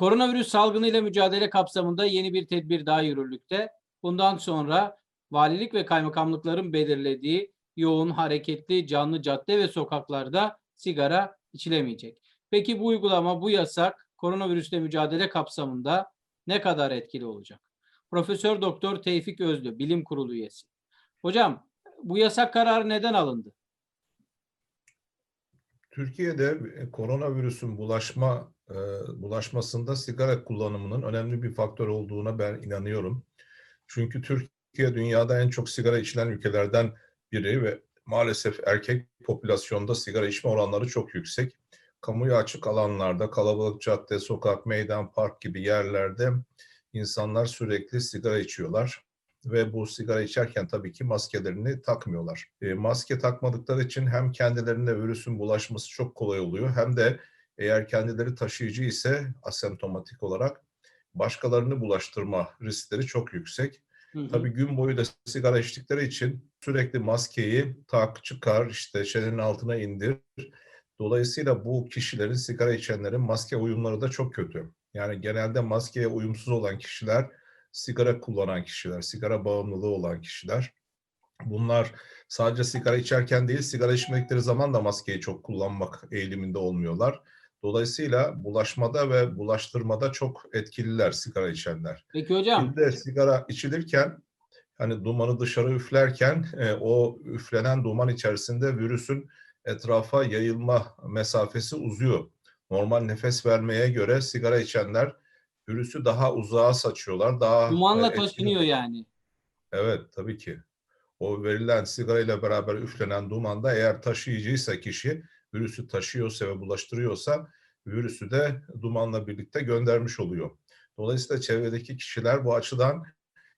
Koronavirüs salgını ile mücadele kapsamında yeni bir tedbir daha yürürlükte. Bundan sonra valilik ve kaymakamlıkların belirlediği yoğun, hareketli, canlı cadde ve sokaklarda sigara içilemeyecek. Peki bu uygulama, bu yasak koronavirüsle mücadele kapsamında ne kadar etkili olacak? Profesör Doktor Tevfik Özlü, Bilim Kurulu üyesi. Hocam, bu yasak kararı neden alındı? Türkiye'de e, koronavirüsün bulaşma e, bulaşmasında sigara kullanımının önemli bir faktör olduğuna ben inanıyorum. Çünkü Türkiye dünyada en çok sigara içilen ülkelerden biri ve maalesef erkek popülasyonda sigara içme oranları çok yüksek. Kamuya açık alanlarda, kalabalık cadde, sokak, meydan, park gibi yerlerde insanlar sürekli sigara içiyorlar ve bu sigara içerken tabii ki maskelerini takmıyorlar. E, maske takmadıkları için hem kendilerine virüsün bulaşması çok kolay oluyor hem de eğer kendileri taşıyıcı ise asemptomatik olarak başkalarını bulaştırma riskleri çok yüksek. Hı hı. Tabii gün boyu da sigara içtikleri için sürekli maskeyi tak, çıkar, işte çenenin altına indir. Dolayısıyla bu kişilerin, sigara içenlerin maske uyumları da çok kötü. Yani genelde maskeye uyumsuz olan kişiler, sigara kullanan kişiler, sigara bağımlılığı olan kişiler. Bunlar sadece sigara içerken değil, sigara içmedikleri zaman da maskeyi çok kullanmak eğiliminde olmuyorlar. Dolayısıyla bulaşmada ve bulaştırmada çok etkililer sigara içenler. Peki hocam, Bir de sigara içilirken hani dumanı dışarı üflerken e, o üflenen duman içerisinde virüsün etrafa yayılma mesafesi uzuyor. Normal nefes vermeye göre sigara içenler virüsü daha uzağa saçıyorlar. Daha dumanla e, taşınıyor yani. Evet tabii ki. O verilen sigara ile beraber üflenen dumanda eğer taşıyıcıysa kişi virüsü taşıyorsa ve bulaştırıyorsa virüsü de dumanla birlikte göndermiş oluyor. Dolayısıyla çevredeki kişiler bu açıdan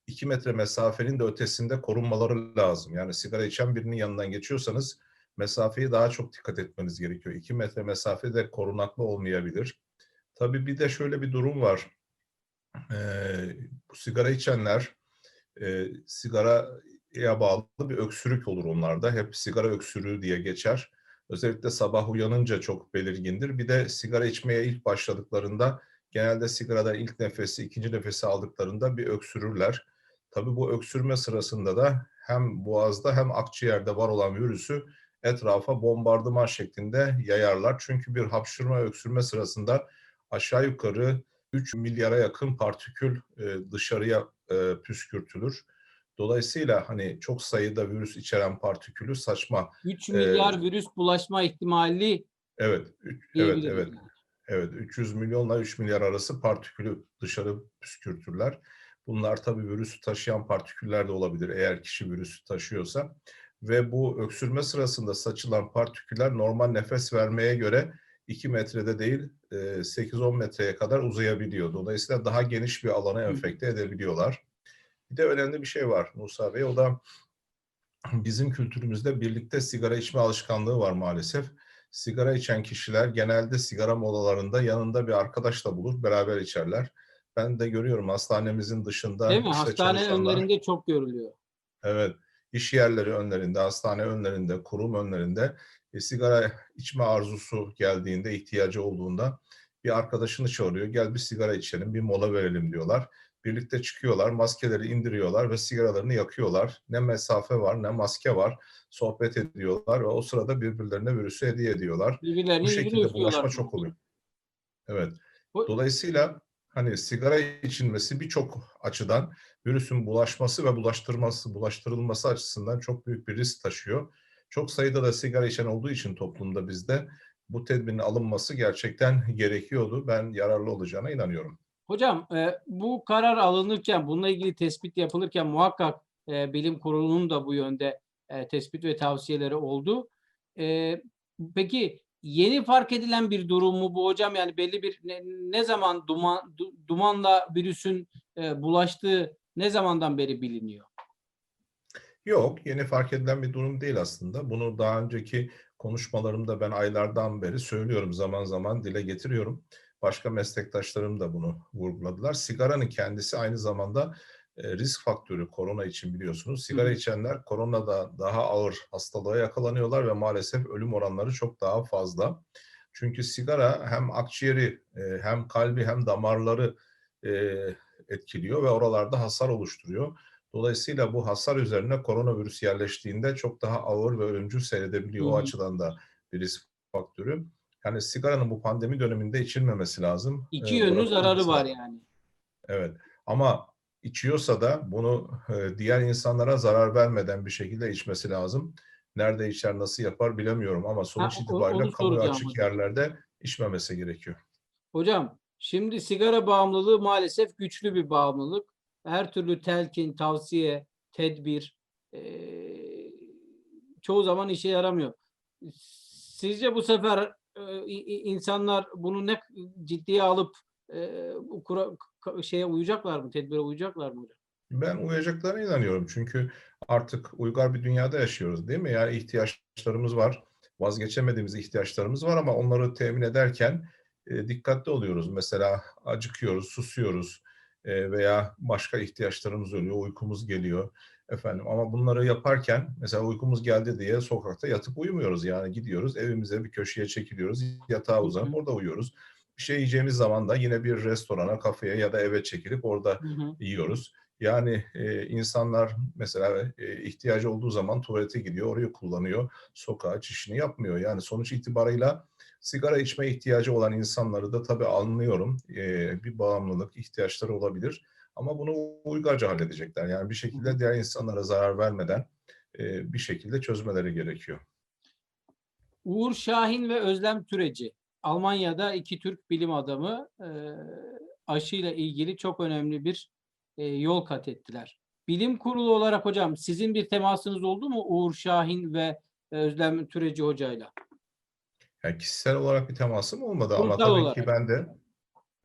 2 metre mesafenin de ötesinde korunmaları lazım. Yani sigara içen birinin yanından geçiyorsanız mesafeyi daha çok dikkat etmeniz gerekiyor. 2 metre mesafe de korunaklı olmayabilir. Tabii bir de şöyle bir durum var. Ee, bu sigara içenler e, sigaraya bağlı bir öksürük olur onlarda. Hep sigara öksürüğü diye geçer. Özellikle sabah uyanınca çok belirgindir. Bir de sigara içmeye ilk başladıklarında genelde sigarada ilk nefesi, ikinci nefesi aldıklarında bir öksürürler. Tabii bu öksürme sırasında da hem boğazda hem akciğerde var olan virüsü etrafa bombardıman şeklinde yayarlar. Çünkü bir hapşırma öksürme sırasında aşağı yukarı 3 milyara yakın partikül e, dışarıya e, püskürtülür. Dolayısıyla hani çok sayıda virüs içeren partikülü saçma. 3 Ee, milyar virüs bulaşma ihtimali Evet, üç- evet, evet. yani. Evet, 300 milyonla 3 milyar arası partikülü dışarı püskürtürler. Bunlar tabii virüsü taşıyan partiküller de olabilir eğer kişi virüsü taşıyorsa. Ve bu öksürme sırasında saçılan partiküller normal nefes vermeye göre 2 metrede değil e, 8-10 metreye kadar uzayabiliyor. Dolayısıyla daha geniş bir alanı enfekte edebiliyorlar. Bir de önemli bir şey var Musa Bey, o da bizim kültürümüzde birlikte sigara içme alışkanlığı var maalesef. Sigara içen kişiler genelde sigara molalarında yanında bir arkadaşla bulur, beraber içerler. Ben de görüyorum hastanemizin dışında Değil mi? işte Hastane çalışanlar- önlerinde çok görülüyor. Evet, iş yerleri önlerinde, hastane önlerinde, kurum önlerinde e, sigara içme arzusu geldiğinde, ihtiyacı olduğunda bir arkadaşını çağırıyor. Gel bir sigara içelim, bir mola verelim diyorlar. Birlikte çıkıyorlar, maskeleri indiriyorlar ve sigaralarını yakıyorlar. Ne mesafe var, ne maske var. Sohbet ediyorlar ve o sırada birbirlerine virüsü hediye ediyorlar. Birbirlerine Bu şekilde bulaşma çok oluyor. Evet. Dolayısıyla hani sigara içilmesi birçok açıdan virüsün bulaşması ve bulaştırması, bulaştırılması açısından çok büyük bir risk taşıyor. Çok sayıda da sigara içen olduğu için toplumda bizde bu tedbirin alınması gerçekten gerekiyordu. Ben yararlı olacağına inanıyorum. Hocam e, bu karar alınırken, bununla ilgili tespit yapılırken muhakkak e, bilim kurulunun da bu yönde e, tespit ve tavsiyeleri oldu. E, peki yeni fark edilen bir durum mu bu hocam? Yani belli bir ne, ne zaman duman du- dumanla virüsün e, bulaştığı ne zamandan beri biliniyor? Yok, yeni fark edilen bir durum değil aslında. Bunu daha önceki konuşmalarımda ben aylardan beri söylüyorum, zaman zaman dile getiriyorum. Başka meslektaşlarım da bunu vurguladılar. Sigaranın kendisi aynı zamanda e, risk faktörü korona için biliyorsunuz. Sigara Hı içenler koronada daha ağır hastalığa yakalanıyorlar ve maalesef ölüm oranları çok daha fazla. Çünkü sigara hem akciğeri e, hem kalbi hem damarları e, etkiliyor ve oralarda hasar oluşturuyor. Dolayısıyla bu hasar üzerine koronavirüs yerleştiğinde çok daha ağır ve ölümcül seyredebiliyor. Hı O açıdan da bir risk faktörü. Yani sigaranın bu pandemi döneminde içilmemesi lazım. İki Ee, yönlü zararı var yani. Evet. Ama içiyorsa da bunu e, diğer insanlara zarar vermeden bir şekilde içmesi lazım. Nerede içer, nasıl yapar bilemiyorum ama sonuç o- itibariyle soracağım açık hocam. yerlerde içmemesi gerekiyor. Hocam şimdi sigara bağımlılığı maalesef güçlü bir bağımlılık. Her türlü telkin, tavsiye, tedbir eee, çoğu zaman işe yaramıyor. Sizce bu sefer i- insanlar bunu ne ciddiye alıp bu kura, şeye uyacaklar mı? Tedbire uyacaklar mı? Ben uyacaklarına inanıyorum. Çünkü artık uygar bir dünyada yaşıyoruz değil mi? Yani ihtiyaçlarımız var. Vazgeçemediğimiz ihtiyaçlarımız var ama onları temin ederken e, dikkatli oluyoruz. Mesela acıkıyoruz, susuyoruz e, veya başka ihtiyaçlarımız oluyor, uykumuz geliyor. Efendim ama bunları yaparken mesela uykumuz geldi diye sokakta yatıp uyumuyoruz. Yani gidiyoruz evimize bir köşeye çekiliyoruz, yatağa uzanıp orada uyuyoruz. Bir şey yiyeceğimiz zaman da yine bir restorana, kafeye ya da eve çekilip orada Hı hı. yiyoruz. Yani e, insanlar mesela e, ihtiyacı olduğu zaman tuvalete gidiyor, orayı kullanıyor, sokağa çişini yapmıyor. Yani sonuç itibarıyla sigara içme ihtiyacı olan insanları da tabii anlıyorum. E, bir bağımlılık ihtiyaçları olabilir. Ama bunu uygarca halledecekler. Yani bir şekilde diğer insanlara zarar vermeden e, bir şekilde çözmeleri gerekiyor. Uğur Şahin ve Özlem Türeci. Almanya'da iki Türk bilim adamı eee aşıyla ilgili çok önemli bir eee, yol kat ettiler. Bilim kurulu olarak hocam sizin bir temasınız oldu mu Uğur Şahin ve Özlem Türeci hocayla? Yani kişisel olarak bir temasım olmadı ama Kurumsal tabii olarak. ki ben de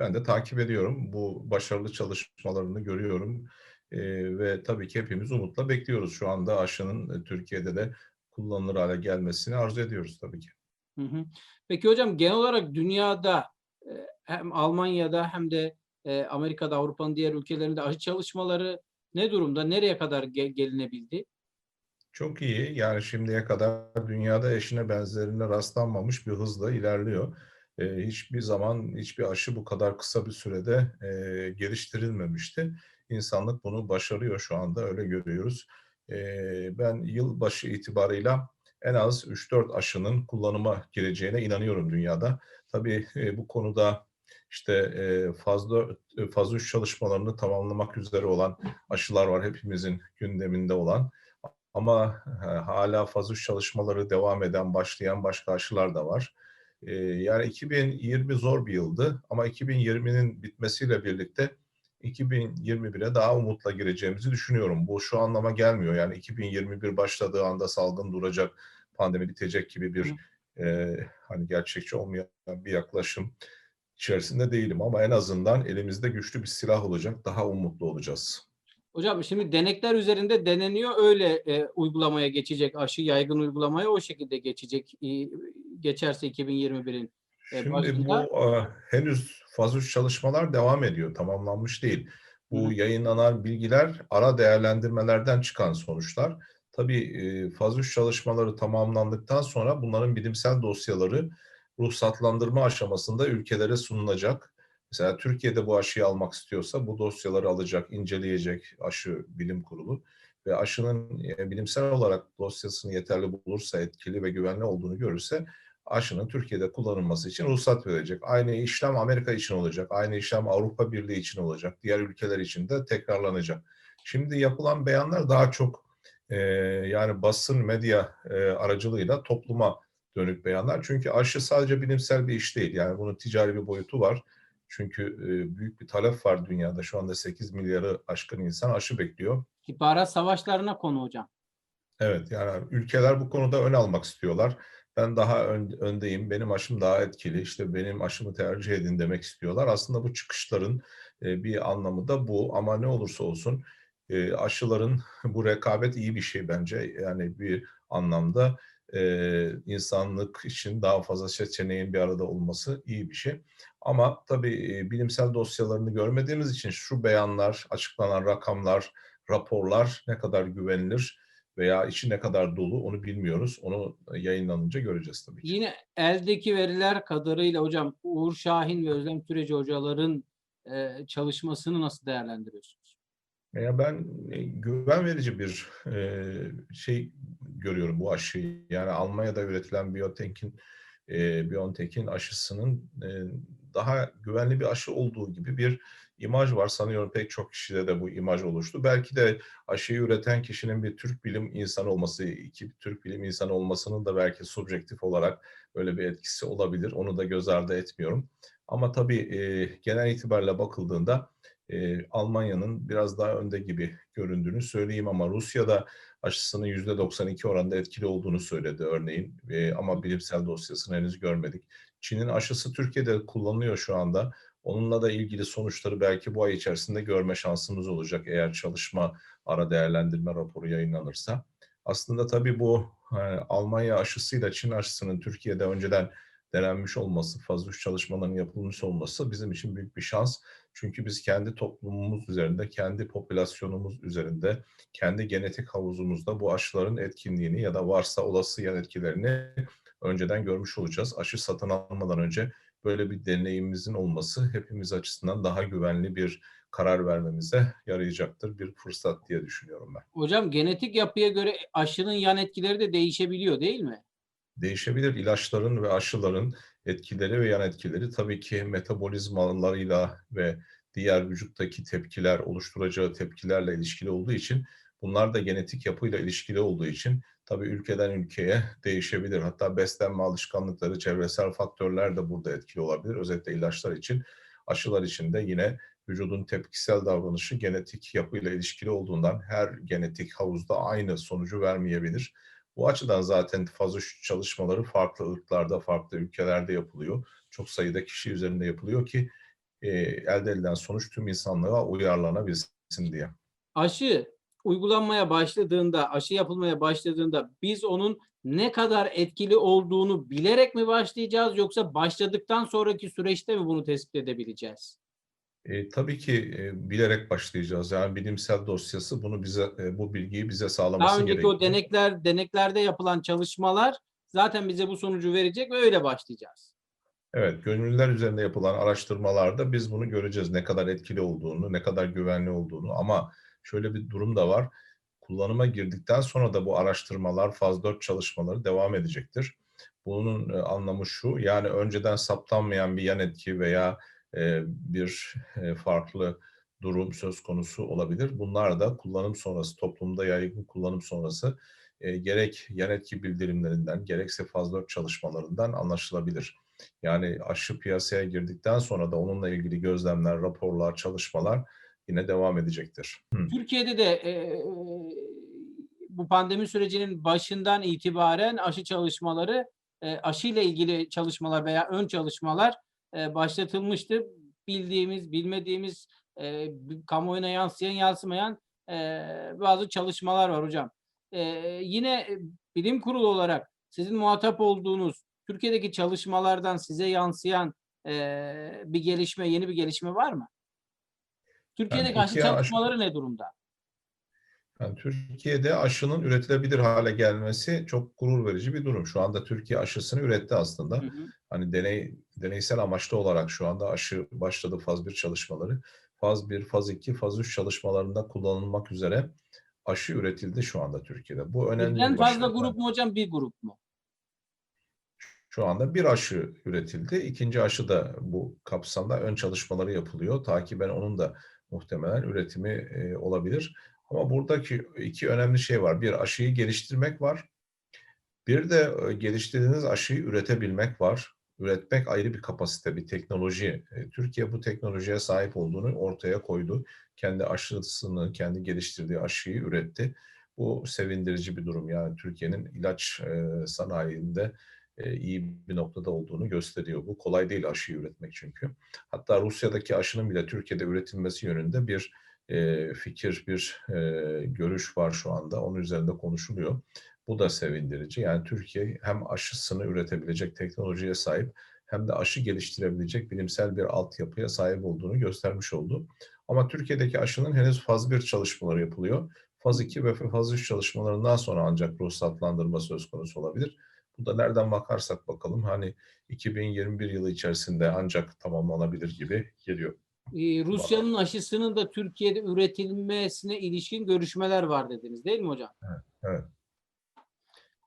ben de takip ediyorum. Bu başarılı çalışmalarını görüyorum. Ee, ve tabii ki hepimiz umutla bekliyoruz. Şu anda aşının e, Türkiye'de de kullanılır hale gelmesini arzu ediyoruz tabii ki. Hı hı. Peki hocam genel olarak dünyada e, hem Almanya'da hem de e, Amerika'da Avrupa'nın diğer ülkelerinde aşı çalışmaları ne durumda? Nereye kadar ge- gelinebildi? Çok iyi. Yani şimdiye kadar dünyada eşine benzerine rastlanmamış bir hızla ilerliyor. Ee, hiçbir zaman hiçbir aşı bu kadar kısa bir sürede e, geliştirilmemişti. İnsanlık bunu başarıyor şu anda öyle görüyoruz. Ee, ben yılbaşı itibarıyla en az 3-4 aşının kullanıma gireceğine inanıyorum dünyada. Tabii e, bu konuda işte e, fazla fazla üç çalışmalarını tamamlamak üzere olan aşılar var hepimizin gündeminde olan. Ama hala faz 3 çalışmaları devam eden, başlayan başka aşılar da var. E, yani 2020 zor bir yıldı ama 2020'nin bitmesiyle birlikte 2021'e daha umutla gireceğimizi düşünüyorum. Bu şu anlama gelmiyor. Yani 2021 başladığı anda salgın duracak, pandemi bitecek gibi bir e, hani gerçekçi olmayan bir yaklaşım içerisinde değilim ama en azından elimizde güçlü bir silah olacak. Daha umutlu olacağız. Hocam şimdi denekler üzerinde deneniyor öyle e, uygulamaya geçecek aşı yaygın uygulamaya o şekilde geçecek e, geçerse 2021'in e, Şimdi başında. bu e, henüz faz 3 çalışmalar devam ediyor. Tamamlanmış değil. Bu hı. yayınlanan bilgiler ara değerlendirmelerden çıkan sonuçlar. Tabii e, faz 3 çalışmaları tamamlandıktan sonra bunların bilimsel dosyaları ruhsatlandırma aşamasında ülkelere sunulacak. Mesela Türkiye'de bu aşıyı almak istiyorsa bu dosyaları alacak, inceleyecek aşı bilim kurulu ve aşının e, bilimsel olarak dosyasını yeterli bulursa, etkili ve güvenli olduğunu görürse aşının Türkiye'de kullanılması için ruhsat verecek. Aynı işlem Amerika için olacak, aynı işlem Avrupa Birliği için olacak, diğer ülkeler için de tekrarlanacak. Şimdi yapılan beyanlar daha çok e, yani basın, medya e, aracılığıyla topluma dönük beyanlar. Çünkü aşı sadece bilimsel bir iş değil. Yani bunun ticari bir boyutu var. Çünkü e, büyük bir talep var dünyada. Şu anda 8 milyarı aşkın insan aşı bekliyor. İstihbarat savaşlarına konu hocam. Evet yani ülkeler bu konuda ön almak istiyorlar. Ben daha ön- öndeyim, benim aşım daha etkili, işte benim aşımı tercih edin demek istiyorlar. Aslında bu çıkışların e, bir anlamı da bu ama ne olursa olsun e, aşıların bu rekabet iyi bir şey bence. Yani bir anlamda e, insanlık için daha fazla seçeneğin bir arada olması iyi bir şey. Ama tabii e, bilimsel dosyalarını görmediğimiz için şu beyanlar, açıklanan rakamlar, raporlar ne kadar güvenilir veya içi ne kadar dolu onu bilmiyoruz. Onu yayınlanınca göreceğiz tabii ki. Yine eldeki veriler kadarıyla hocam Uğur Şahin ve Özlem Türeci hocaların e, çalışmasını nasıl değerlendiriyorsunuz? Ya ben e, güven verici bir e, şey görüyorum bu aşıyı. Yani Almanya'da üretilen BioNTech'in e, BioNTech'in aşısının e, daha güvenli bir aşı olduğu gibi bir imaj var. Sanıyorum pek çok kişide de bu imaj oluştu. Belki de aşıyı üreten kişinin bir Türk bilim insanı olması, iki Türk bilim insanı olmasının da belki subjektif olarak böyle bir etkisi olabilir. Onu da göz ardı etmiyorum. Ama tabii e, genel itibariyle bakıldığında e, Almanya'nın biraz daha önde gibi göründüğünü söyleyeyim ama Rusya'da aşısının %92 oranında etkili olduğunu söyledi örneğin E, ama bilimsel dosyasını henüz görmedik. Çin'in aşısı Türkiye'de kullanılıyor şu anda. Onunla da ilgili sonuçları belki bu ay içerisinde görme şansımız olacak eğer çalışma ara değerlendirme raporu yayınlanırsa. Aslında tabii bu e, Almanya aşısıyla Çin aşısının Türkiye'de önceden denenmiş olması, fazla çalışmaların yapılmış olması bizim için büyük bir şans. Çünkü biz kendi toplumumuz üzerinde, kendi popülasyonumuz üzerinde, kendi genetik havuzumuzda bu aşıların etkinliğini ya da varsa olası yan etkilerini önceden görmüş olacağız. Aşı satın almadan önce böyle bir deneyimimizin olması hepimiz açısından daha güvenli bir karar vermemize yarayacaktır. Bir fırsat diye düşünüyorum ben. Hocam genetik yapıya göre aşının yan etkileri de değişebiliyor değil mi? Değişebilir. İlaçların ve aşıların etkileri ve yan etkileri tabii ki metabolizmalarıyla ve diğer vücuttaki tepkiler, oluşturacağı tepkilerle ilişkili olduğu için bunlar da genetik yapıyla ilişkili olduğu için tabii ülkeden ülkeye değişebilir. Hatta beslenme alışkanlıkları, çevresel faktörler de burada etkili olabilir. Özellikle ilaçlar için, aşılar için de yine vücudun tepkisel davranışı genetik yapıyla ilişkili olduğundan her genetik havuzda aynı sonucu vermeyebilir. Bu açıdan zaten faz 3 çalışmaları farklı ırklarda, farklı ülkelerde yapılıyor. Çok sayıda kişi üzerinde yapılıyor ki e, elde edilen sonuç tüm insanlığa uyarlanabilsin diye. Aşı uygulanmaya başladığında, aşı yapılmaya başladığında biz onun ne kadar etkili olduğunu bilerek mi başlayacağız yoksa başladıktan sonraki süreçte mi bunu tespit edebileceğiz? E, tabii ki e, bilerek başlayacağız. Yani bilimsel dosyası bunu bize e, bu bilgiyi bize sağlaması Daha önceki gerekiyor. o denekler deneklerde yapılan çalışmalar zaten bize bu sonucu verecek ve öyle başlayacağız. Evet, gönüllüler üzerinde yapılan araştırmalarda biz bunu göreceğiz. Ne kadar etkili olduğunu, ne kadar güvenli olduğunu. Ama şöyle bir durum da var. Kullanıma girdikten sonra da bu araştırmalar, faz 4 çalışmaları devam edecektir. Bunun anlamı şu, yani önceden saptanmayan bir yan etki veya bir farklı durum söz konusu olabilir. Bunlar da kullanım sonrası, toplumda yaygın kullanım sonrası gerek yan etki bildirimlerinden, gerekse faz 4 çalışmalarından anlaşılabilir. Yani aşı piyasaya girdikten sonra da onunla ilgili gözlemler, raporlar, çalışmalar yine devam edecektir. Türkiye'de de e, bu pandemi sürecinin başından itibaren aşı çalışmaları, e, aşı ile ilgili çalışmalar veya ön çalışmalar e, başlatılmıştı. Bildiğimiz, bilmediğimiz, e, kamuoyuna yansıyan, yansımayan e, bazı çalışmalar var hocam. E, yine bilim kurulu olarak sizin muhatap olduğunuz Türkiye'deki çalışmalardan size yansıyan e, bir gelişme, yeni bir gelişme var mı? Türkiye'deki Yani aşı Türkiye aşı- çalışmaları ne durumda? Yani Türkiye'de aşının üretilebilir hale gelmesi çok gurur verici bir durum. Şu anda Türkiye aşısını üretti aslında. Hı hı. Hani deney deneysel amaçlı olarak şu anda aşı başladı faz 1 çalışmaları. Faz 1, faz 2, faz 3 çalışmalarında kullanılmak üzere aşı üretildi şu anda Türkiye'de. Bu önemli bir fazla başarı. grup mu hocam, bir grup mu? Şu anda bir aşı üretildi. İkinci aşı da bu kapsamda ön çalışmaları yapılıyor. Takiben onun da muhtemelen üretimi e, olabilir. Ama buradaki iki önemli şey var. Bir aşıyı geliştirmek var. Bir de e, geliştirdiğiniz aşıyı üretebilmek var. Üretmek ayrı bir kapasite, bir teknoloji. E, Türkiye bu teknolojiye sahip olduğunu ortaya koydu. Kendi aşısını, kendi geliştirdiği aşıyı üretti. Bu sevindirici bir durum. Yani Türkiye'nin ilaç e, sanayinde e, iyi bir noktada olduğunu gösteriyor. Bu kolay değil aşıyı üretmek çünkü. Hatta Rusya'daki aşının bile Türkiye'de üretilmesi yönünde bir fikir, bir görüş var şu anda. Onun üzerinde konuşuluyor. Bu da sevindirici. Yani Türkiye hem aşısını üretebilecek teknolojiye sahip hem de aşı geliştirebilecek bilimsel bir altyapıya sahip olduğunu göstermiş oldu. Ama Türkiye'deki aşının henüz faz bir çalışmaları yapılıyor. Faz 2 ve faz 3 çalışmalarından sonra ancak ruhsatlandırma söz konusu olabilir. Bu da nereden bakarsak bakalım hani 2021 yılı içerisinde ancak tamamlanabilir gibi geliyor. Ee, Rusya'nın aşısının da Türkiye'de üretilmesine ilişkin görüşmeler var dediniz değil mi hocam?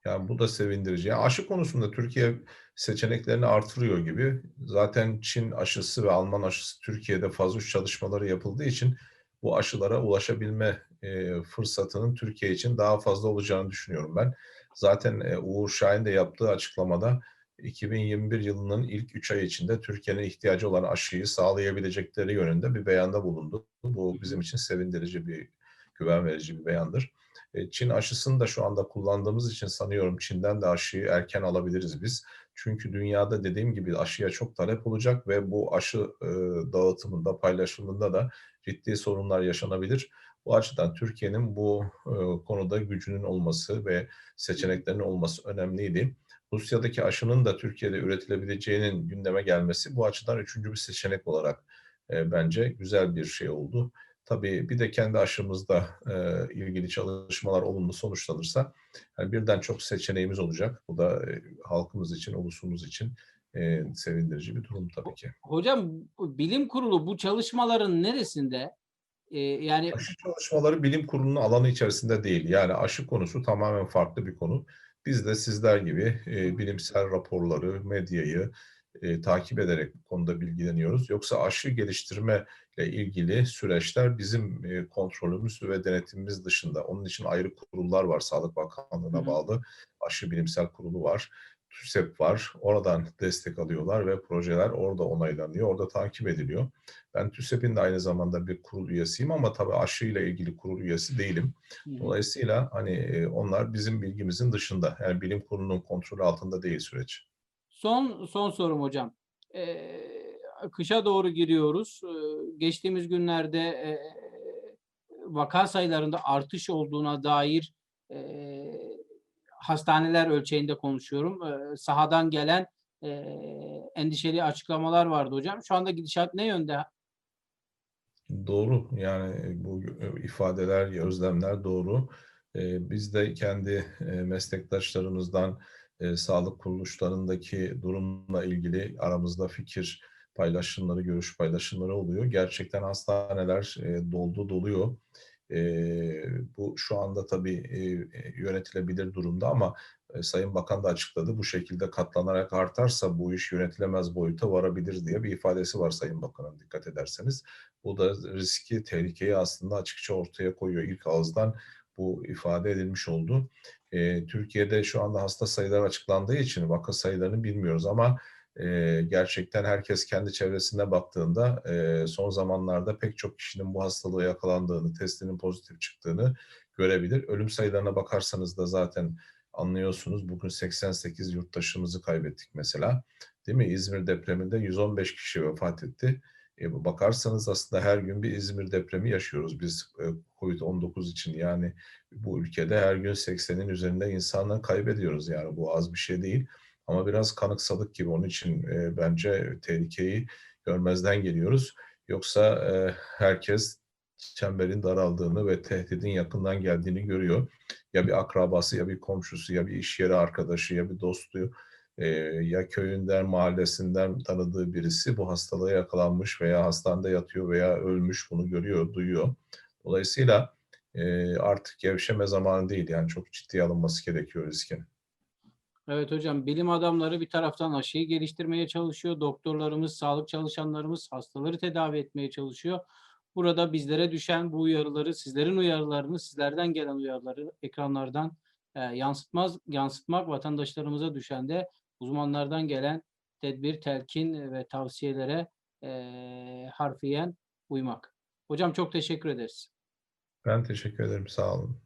Yani bu da sevindirici. Yani aşı konusunda Türkiye seçeneklerini artırıyor gibi. Zaten Çin aşısı ve Alman aşısı Türkiye'de faz 3 çalışmaları yapıldığı için bu aşılara ulaşabilme e, fırsatının Türkiye için daha fazla olacağını düşünüyorum ben. Zaten e, Uğur Şahin de yaptığı açıklamada 2021 yılının ilk 3 ay içinde Türkiye'nin ihtiyacı olan aşıyı sağlayabilecekleri yönünde bir beyanda bulundu. Bu bizim için sevindirici bir, güven verici bir beyandır. E, Çin aşısını da şu anda kullandığımız için sanıyorum Çin'den de aşıyı erken alabiliriz biz. Çünkü dünyada dediğim gibi aşıya çok talep olacak ve bu aşı e, dağıtımında, paylaşımında da ciddi sorunlar yaşanabilir. Bu açıdan Türkiye'nin bu e, konuda gücünün olması ve seçeneklerinin olması önemliydi. Rusya'daki aşının da Türkiye'de üretilebileceğinin gündeme gelmesi bu açıdan üçüncü bir seçenek olarak bence güzel bir şey oldu. Tabii bir de kendi aşımızda e, ilgili çalışmalar olumlu sonuçlanırsa yani birden çok seçeneğimiz olacak. Bu da e, halkımız için, ulusumuz için e, sevindirici bir durum tabii ki. Hocam bilim kurulu bu çalışmaların neresinde? Ee, yani Aşı çalışmaları bilim kurulunun alanı içerisinde değil. Yani aşı konusu tamamen farklı bir konu. Biz de sizler gibi e, bilimsel raporları, medyayı e, takip ederek bu konuda bilgileniyoruz. Yoksa aşı geliştirme ile ilgili süreçler bizim e, kontrolümüz ve denetimimiz dışında. Onun için ayrı kurullar var. Sağlık Bakanlığı'na Hı bağlı aşı bilimsel kurulu var. TÜSEP var. Oradan destek alıyorlar ve projeler orada onaylanıyor, orada takip ediliyor. Ben TÜSEP'in de aynı zamanda bir kurul üyesiyim ama tabii aşıyla ilgili kurul üyesi değilim. Dolayısıyla hani e, onlar bizim bilgimizin dışında. Yani bilim kurulunun kontrolü altında değil süreç. Son son sorum hocam. Ee, kışa doğru giriyoruz. Ee, geçtiğimiz günlerde e, vaka sayılarında artış olduğuna dair e, hastaneler ölçeğinde konuşuyorum. E, sahadan gelen e, endişeli açıklamalar vardı hocam. Şu anda gidişat ne yönde? Doğru yani bu e, ifadeler, özlemler doğru. E, Biz de kendi e, meslektaşlarımızdan e, sağlık kuruluşlarındaki durumla ilgili aramızda fikir paylaşımları, görüş paylaşımları oluyor. Gerçekten hastaneler e, doldu doluyor. E, bu şu anda tabii e, yönetilebilir durumda ama e, Sayın Bakan da açıkladı. Bu şekilde katlanarak artarsa bu iş yönetilemez boyuta varabilir diye bir ifadesi var Sayın Bakan'ın dikkat ederseniz. Bu da riski, tehlikeyi aslında açıkça ortaya koyuyor. İlk ağızdan bu ifade edilmiş oldu. E, Türkiye'de şu anda hasta sayıları açıklandığı için vaka sayılarını bilmiyoruz ama e, gerçekten herkes kendi çevresine baktığında e, son zamanlarda pek çok kişinin bu hastalığa yakalandığını, testinin pozitif çıktığını görebilir. Ölüm sayılarına bakarsanız da zaten anlıyorsunuz. Bugün 88 yurttaşımızı kaybettik mesela. Değil mi? İzmir depreminde 115 kişi vefat etti. E, bakarsanız aslında her gün bir İzmir depremi yaşıyoruz biz e, COVID-19 için. Yani bu ülkede her gün 80'in üzerinde insanla kaybediyoruz. Yani bu az bir şey değil. Ama biraz kanıksadık gibi onun için e, bence tehlikeyi görmezden geliyoruz. Yoksa e, herkes çemberin daraldığını ve tehdidin yakından geldiğini görüyor. Ya bir akrabası, ya bir komşusu, ya bir iş yeri arkadaşı, ya bir dostu, e, ya köyünden, mahallesinden tanıdığı birisi bu hastalığa yakalanmış veya hastanede yatıyor veya ölmüş bunu görüyor, duyuyor. Dolayısıyla e, artık gevşeme zamanı değil yani çok ciddiye alınması gerekiyor riskin. Evet hocam bilim adamları bir taraftan aşıyı geliştirmeye çalışıyor. Doktorlarımız, sağlık çalışanlarımız hastaları tedavi etmeye çalışıyor. Burada bizlere düşen bu uyarıları, sizlerin uyarılarını, sizlerden gelen uyarıları ekranlardan e, yansıtmaz, yansıtmak vatandaşlarımıza düşen de uzmanlardan gelen tedbir, telkin ve tavsiyelere e, harfiyen uymak. Hocam çok teşekkür ederiz. Ben teşekkür ederim. Sağ olun.